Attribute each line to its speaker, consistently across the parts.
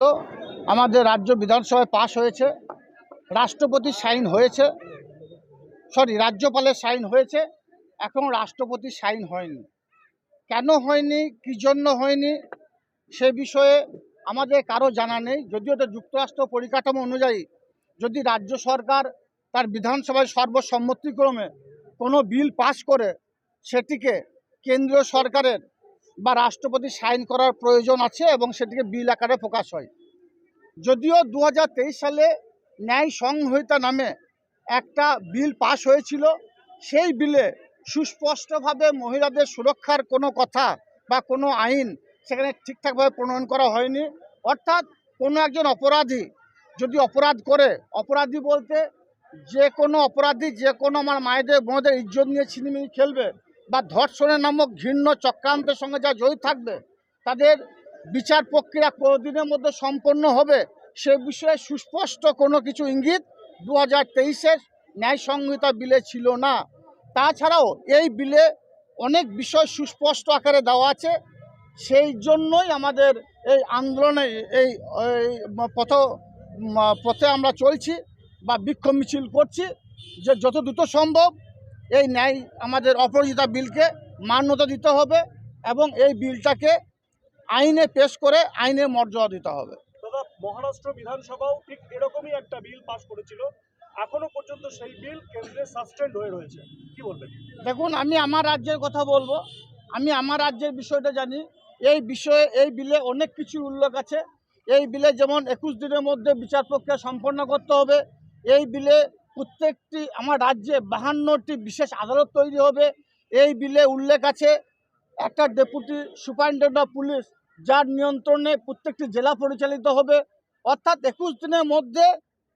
Speaker 1: তো আমাদের রাজ্য বিধানসভায় পাশ হয়েছে। রাষ্ট্রপতি সাইন হয়েছে। সরি, রাজ্যপালের সাইন হয়েছে। এখন রাষ্ট্রপতি সাইন হয়নি। কেন হয়নি? কী জন্য হয়নি? সে বিষয়ে আমাদের কারও জানা নেই। যদিও তো যুক্তরাষ্ট্র পরিকাঠামো অনুযায়ী যদি রাজ্য সরকার তার বিধানসভায় সর্বসম্মতিক্রমে কোনো বিল পাশ করে, সেটিকে কেন্দ্রীয় সরকারের বা রাষ্ট্রপতি সাইন করার প্রয়োজন আছে এবং সেটিকে বিল আকারে প্রকাশ হয়। যদিও দু হাজার তেইশ সালে ন্যায় সংহিতা নামে একটা বিল পাশ হয়েছিল, সেই বিলে সুস্পষ্টভাবে মহিলাদের সুরক্ষার কোনো কথা বা কোনো আইন সেখানে ঠিকঠাকভাবে প্রণয়ন করা হয়নি। অর্থাৎ কোনো একজন অপরাধী যদি অপরাধ করে, অপরাধী বলতে যে কোনো অপরাধী, যে কোনো আমার মায়েদের, বোনদের ইজ্জত নিয়ে ছিনিমিনি খেলবে বা ধর্ষণের নামক ঘৃণ্য চক্রান্তের সঙ্গে যা জড়িত থাকবে, তাদের বিচার প্রক্রিয়া কতদিনের মধ্যে সম্পন্ন হবে সে বিষয়ে সুস্পষ্ট কোনো কিছু ইঙ্গিত দু হাজার তেইশের ন্যায় সংহিতা বিলে ছিল না। তাছাড়াও এই বিলে অনেক বিষয় সুস্পষ্ট আকারে দেওয়া আছে। সেই জন্যই আমাদের এই আন্দোলনে এই এই পথ, পথে আমরা চলছি বা বিক্ষোভ মিছিল করছি যে যত দ্রুত সম্ভব এই ন্যায় আমাদের অপরাজিতা বিলকে মান্যতা দিতে হবে এবং এই বিলটাকে আইনে পেশ করে আইনের মর্যাদা দিতে হবে।
Speaker 2: দাদা মহারাষ্ট্র বিধানসভাও ঠিক এরকমই একটা বিল পাশ করেছিল। এখনও পর্যন্ত সেই বিল কেন্দ্রে সাসপেন্ড হয়ে রয়েছে। কি বলবেন?
Speaker 1: দেখুন আমি আমার রাজ্যের কথা বলব। আমি আমার রাজ্যের বিষয়টা জানি। এই বিষয়ে এই বিলে অনেক কিছু উল্লেখ আছে। এই বিলে যেমন একুশ দিনের মধ্যে বিচার প্রক্রিয়া সম্পন্ন করতে হবে। এই বিলে প্রত্যেকটি আমার রাজ্যে বাহান্নটি বিশেষ আদালত তৈরি হবে। এই বিলে উল্লেখ আছে, একটা ডেপুটি সুপারিনটেন্ডেন্ট অফ পুলিশ, যার নিয়ন্ত্রণে প্রত্যেকটি জেলা পরিচালিত হবে। অর্থাৎ একুশ দিনের মধ্যে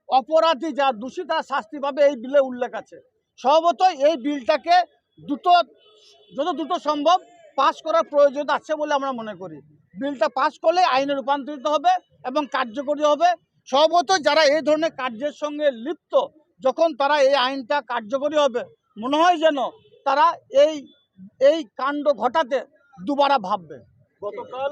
Speaker 1: অপরাধী যা দোষী, তার শাস্তি পাবে এই বিলে উল্লেখ আছে। স্বভাবতই এই বিলটাকে দ্রুত, যত দ্রুত সম্ভব পাশ করার প্রয়োজন আছে বলে আমরা মনে করি। বিলটা পাশ করলে আইনে রূপান্তরিত হবে এবং কার্যকরী হবে। স্বভাবত যারা এই ধরনের কার্যের সঙ্গে লিপ্ত যখন তারা এই আইনটা কার্যকরী হবে, মনে হয় যেন তারা এই এই কাণ্ড ঘটাতে দুবারা ভাববে।
Speaker 2: গতকাল